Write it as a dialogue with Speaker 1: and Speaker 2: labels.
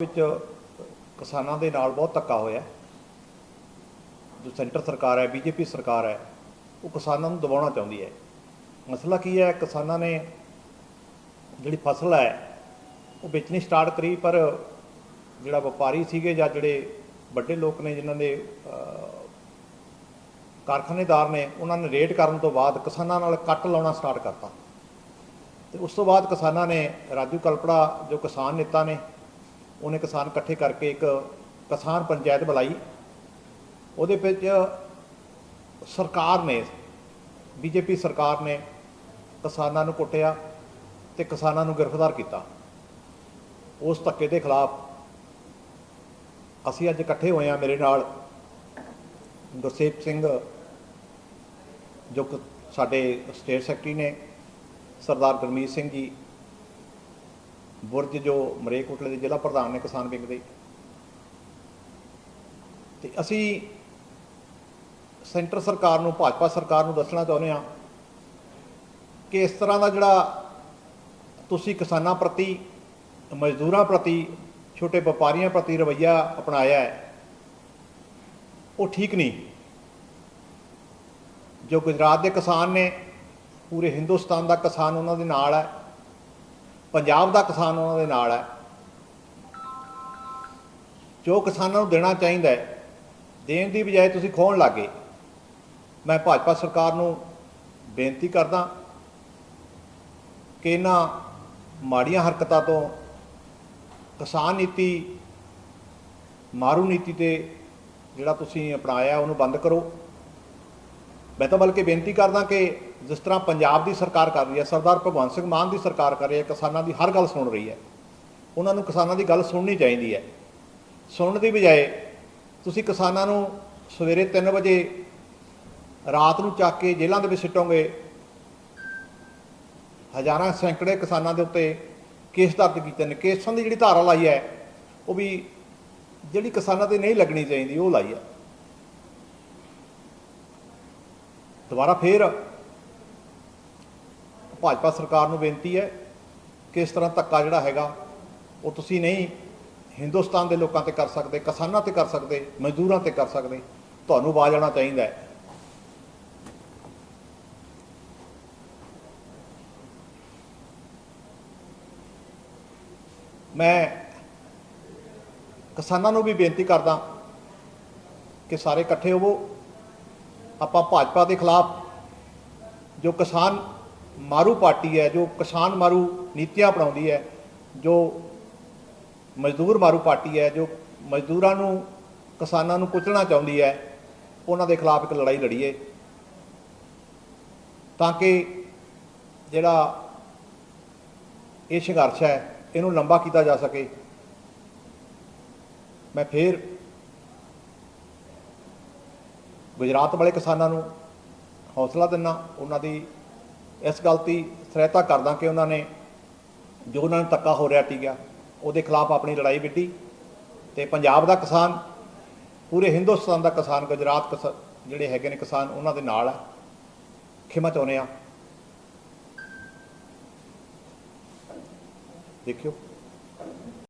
Speaker 1: ਵਿੱਚ ਕਿਸਾਨਾਂ ਦੇ ਨਾਲ ਬਹੁਤ ਧੱਕਾ ਹੋਇਆ। ਜੋ ਸੈਂਟਰ ਸਰਕਾਰ ਹੈ, ਬੀਜੇਪੀ ਸਰਕਾਰ ਹੈ, ਉਹ ਕਿਸਾਨਾਂ ਨੂੰ ਦਬਾਉਣਾ ਚਾਹੁੰਦੀ ਹੈ। ਮਸਲਾ ਕੀ ਹੈ, ਕਿਸਾਨਾਂ ਨੇ ਜਿਹੜੀ ਫਸਲ ਹੈ, ਉਹ ਵੇਚਣੀ ਸਟਾਰਟ ਕਰੀ, ਪਰ ਜਿਹੜਾ ਵਪਾਰੀ ਸੀਗੇ ਜਾਂ ਜਿਹੜੇ ਵੱਡੇ ਲੋਕ ਨੇ, ਜਿਨ੍ਹਾਂ ਦੇ ਕਾਰਖਾਨੇਦਾਰ ਨੇ, ਉਹਨਾਂ ਨੇ ਰੇਟ ਕਰਨ ਤੋਂ ਬਾਅਦ ਕਿਸਾਨਾਂ ਨਾਲ ਕੱਟ ਲਾਉਣਾ ਸਟਾਰਟ ਕਰਤਾ। ਤੇ ਉਸ ਤੋਂ ਬਾਅਦ ਕਿਸਾਨਾਂ ਨੇ ਰਾਜੂ ਕਲਪੜਾ, ਜੋ ਕਿਸਾਨ ਨੇਤਾ ਨੇ ਉਹਨੇ ਕਿਸਾਨ ਇਕੱਠੇ ਕਰਕੇ ਇੱਕ ਕਿਸਾਨ ਪੰਚਾਇਤ ਬੁਲਾਈ ਉਹਦੇ ਵਿੱਚ ਸਰਕਾਰ ਨੇ, ਬੀਜੇਪੀ ਸਰਕਾਰ ਨੇ ਕਿਸਾਨਾਂ ਨੂੰ ਕੁੱਟਿਆ ਤੇ ਕਿਸਾਨਾਂ ਨੂੰ ਗ੍ਰਿਫਤਾਰ ਕੀਤਾ। ਉਸ ਧੱਕੇ ਦੇ ਖਿਲਾਫ ਅਸੀਂ ਅੱਜ ਇਕੱਠੇ ਹੋਏ ਹਾਂ ਮੇਰੇ ਨਾਲ ਗੁਰਸੇਵ ਸਿੰਘ, ਜੋ ਕਿ ਸਾਡੇ ਸਟੇਟ ਸੈਕਟਰੀ ਨੇ, ਸਰਦਾਰ ਗੁਰਮੀਤ ਸਿੰਘ ਜੀ ਬੁਰਜ ਜੋ ਮਰੇਕੋਟਲੇ ਦੇ ਜ਼ਿਲ੍ਹਾ ਪ੍ਰਧਾਨ ਨੇ ਕਿਸਾਨ ਵਿੰਗ ਦੇ। ਤੇ ਅਸੀਂ ਸੈਂਟਰ ਸਰਕਾਰ ਨੂੰ, ਭਾਜਪਾ ਸਰਕਾਰ ਨੂੰ ਦੱਸਣਾ ਚਾਹੁੰਦੇ ਹਾਂ ਕਿ ਇਸ ਤਰ੍ਹਾਂ ਦਾ ਜਿਹੜਾ ਤੁਸੀਂ ਕਿਸਾਨਾਂ ਪ੍ਰਤੀ, ਮਜ਼ਦੂਰਾਂ ਪ੍ਰਤੀ, ਛੋਟੇ ਵਪਾਰੀਆਂ ਪ੍ਰਤੀ ਰਵੱਈਆ ਅਪਣਾਇਆ ਹੈ, ਉਹ ਠੀਕ ਨਹੀਂ। ਜੋ ਗੁਜਰਾਤ ਦੇ ਕਿਸਾਨ ਨੇ, ਪੂਰੇ ਹਿੰਦੁਸਤਾਨ ਦਾ ਕਿਸਾਨ ਉਹਨਾਂ ਦੇ ਨਾਲ ਹੈ। ਪੰਜਾਬ ਦਾ ਕਿਸਾਨ ਉਹਨਾਂ ਦੇ ਨਾਲ ਹੈ। ਜੋ ਕਿਸਾਨਾਂ ਨੂੰ ਦੇਣਾ ਚਾਹੀਦਾ ਹੈ, ਦੇਣ ਦੀ ਬਜਾਏ ਤੁਸੀਂ ਖੋਹਣ ਲੱਗੇ। ਮੈਂ ਭਾਜਪਾ ਸਰਕਾਰ ਨੂੰ ਬੇਨਤੀ ਕਰਦਾ ਕਿ ਇਹਨਾਂ ਮਾੜੀਆਂ ਹਰਕਤਾਂ ਤੋਂ ਕਿਸਾਨ ਨੀਤੀ, ਮਾਰੂ ਨੀਤੀ ਤੇ ਜਿਹੜਾ ਤੁਸੀਂ ਅਪਣਾਇਆ, ਉਹਨੂੰ ਬੰਦ ਕਰੋ। ਮੈਂ ਤਾਂ ਬਲਕਿ ਬੇਨਤੀ ਕਰਦਾ ਕਿ ਜਿਸ ਤਰ੍ਹਾਂ ਪੰਜਾਬ ਦੀ ਸਰਕਾਰ ਕਰ ਰਹੀ ਹੈ, ਸਰਦਾਰ ਭਗਵੰਤ ਸਿੰਘ ਮਾਨ ਦੀ ਸਰਕਾਰ ਕਰ ਰਹੀ ਹੈ, ਕਿਸਾਨਾਂ ਦੀ ਹਰ ਗੱਲ ਸੁਣ ਰਹੀ ਹੈ। ਉਹਨਾਂ ਨੂੰ ਕਿਸਾਨਾਂ ਦੀ ਗੱਲ ਸੁਣਨੀ ਚਾਹੀਦੀ ਹੈ। ਸੁਣਨ ਦੀ ਬਜਾਏ ਤੁਸੀਂ ਕਿਸਾਨਾਂ ਨੂੰ ਸਵੇਰੇ 3 ਵਜੇ ਰਾਤ ਨੂੰ ਚੱਕ ਕੇ ਜੇਲ੍ਹਾਂ ਦੇ ਵਿੱਚ ਸਿੱਟੋਗੇ। ਹਜ਼ਾਰਾਂ ਸੈਂਕੜੇ ਕਿਸਾਨਾਂ ਦੇ ਉੱਤੇ ਕੇਸ ਦਰਜ ਕੀਤੇ ਨੇ। ਕੇਸਾਂ ਦੀ ਜਿਹੜੀ ਧਾਰਾ ਲਾਈ ਹੈ, ਉਹ ਵੀ ਜਿਹੜੀ ਕਿਸਾਨਾਂ ਤੇ ਨਹੀਂ ਲੱਗਣੀ ਚਾਹੀਦੀ, ਉਹ ਲਾਈ ਹੈ। ਦੁਬਾਰਾ ਫੇਰ ਭਾਜਪਾ ਸਰਕਾਰ ਨੂੰ ਬੇਨਤੀ ਹੈ ਕਿ ਇਸ ਤਰ੍ਹਾਂ ਧੱਕਾ ਜਿਹੜਾ ਹੈਗਾ, ਉਹ ਤੁਸੀਂ ਨਹੀਂ ਹਿੰਦੁਸਤਾਨ ਦੇ ਲੋਕਾਂ ਤੇ ਕਰ ਸਕਦੇ, ਕਿਸਾਨਾਂ ਤੇ ਕਰ ਸਕਦੇ, ਮਜ਼ਦੂਰਾਂ ਤੇ ਕਰ ਸਕਦੇ, ਤੁਹਾਨੂੰ ਆਵਾਜ਼ ਆਉਣਾ ਚਾਹੀਦਾ ਹੈ। ਮੈਂ ਕਿਸਾਨਾਂ ਨੂੰ ਵੀ ਬੇਨਤੀ ਕਰਦਾ ਕਿ ਸਾਰੇ ਇਕੱਠੇ ਹੋਵੋ। ਆਪਾਂ ਭਾਜਪਾ ਦੇ ਖਿਲਾਫ ਜੋ ਕਿਸਾਨ ਮਾਰੂ ਪਾਰਟੀ ਹੈ, ਜੋ ਕਿਸਾਨ ਮਾਰੂ ਨੀਤੀਆਂ ਅਪਣਾਉਂਦੀ ਹੈ, ਜੋ ਮਜ਼ਦੂਰ ਮਾਰੂ ਪਾਰਟੀ ਹੈ, ਜੋ ਮਜ਼ਦੂਰਾਂ ਨੂੰ, ਕਿਸਾਨਾਂ ਨੂੰ ਕੁਚਲਣਾ ਚਾਹੁੰਦੀ ਹੈ, ਉਹਨਾਂ ਦੇ ਖਿਲਾਫ ਇੱਕ ਲੜਾਈ ਲੜੀਏ। ਤਾਂ ਕਿ ਜਿਹੜਾ ਇਹ ਸੰਘਰਸ਼ ਹੈ, ਇਹਨੂੰ ਲੰਬਾ ਕੀਤਾ ਜਾ ਸਕੇ। ਮੈਂ ਫੇਰ ਗੁਜਰਾਤ ਵਾਲੇ ਕਿਸਾਨਾਂ ਨੂੰ ਹੌਸਲਾ ਦਿੰਨਾ, ਉਹਨਾਂ ਦੀ ਇਸ ਗੱਲ ਦੀ ਸਹਾਇਤਾ ਕਰਦਾ ਕਿ ਉਹਨਾਂ ਨੇ ਜੋ ਉਹਨਾਂ ਨੂੰ ਧੱਕਾ ਹੋ ਰਿਹਾ ਟੀਗਾ ਉਹਦੇ ਖਿਲਾਫ ਆਪਣੀ ਲੜਾਈ ਵਿੱਢੀ ਤੇ ਪੰਜਾਬ ਦਾ ਕਿਸਾਨ, ਪੂਰੇ ਹਿੰਦੁਸਤਾਨ ਦਾ ਕਿਸਾਨ, ਗੁਜਰਾਤ ਕਿਸਾ- ਜਿਹੜੇ ਹੈਗੇ ਨੇ ਕਿਸਾਨ, ਉਹਨਾਂ ਦੇ ਨਾਲ ਹੈ ਖਿਮਾ ਚਾਹੁੰਦੇ ਆ। ਦੇਖਿਓ।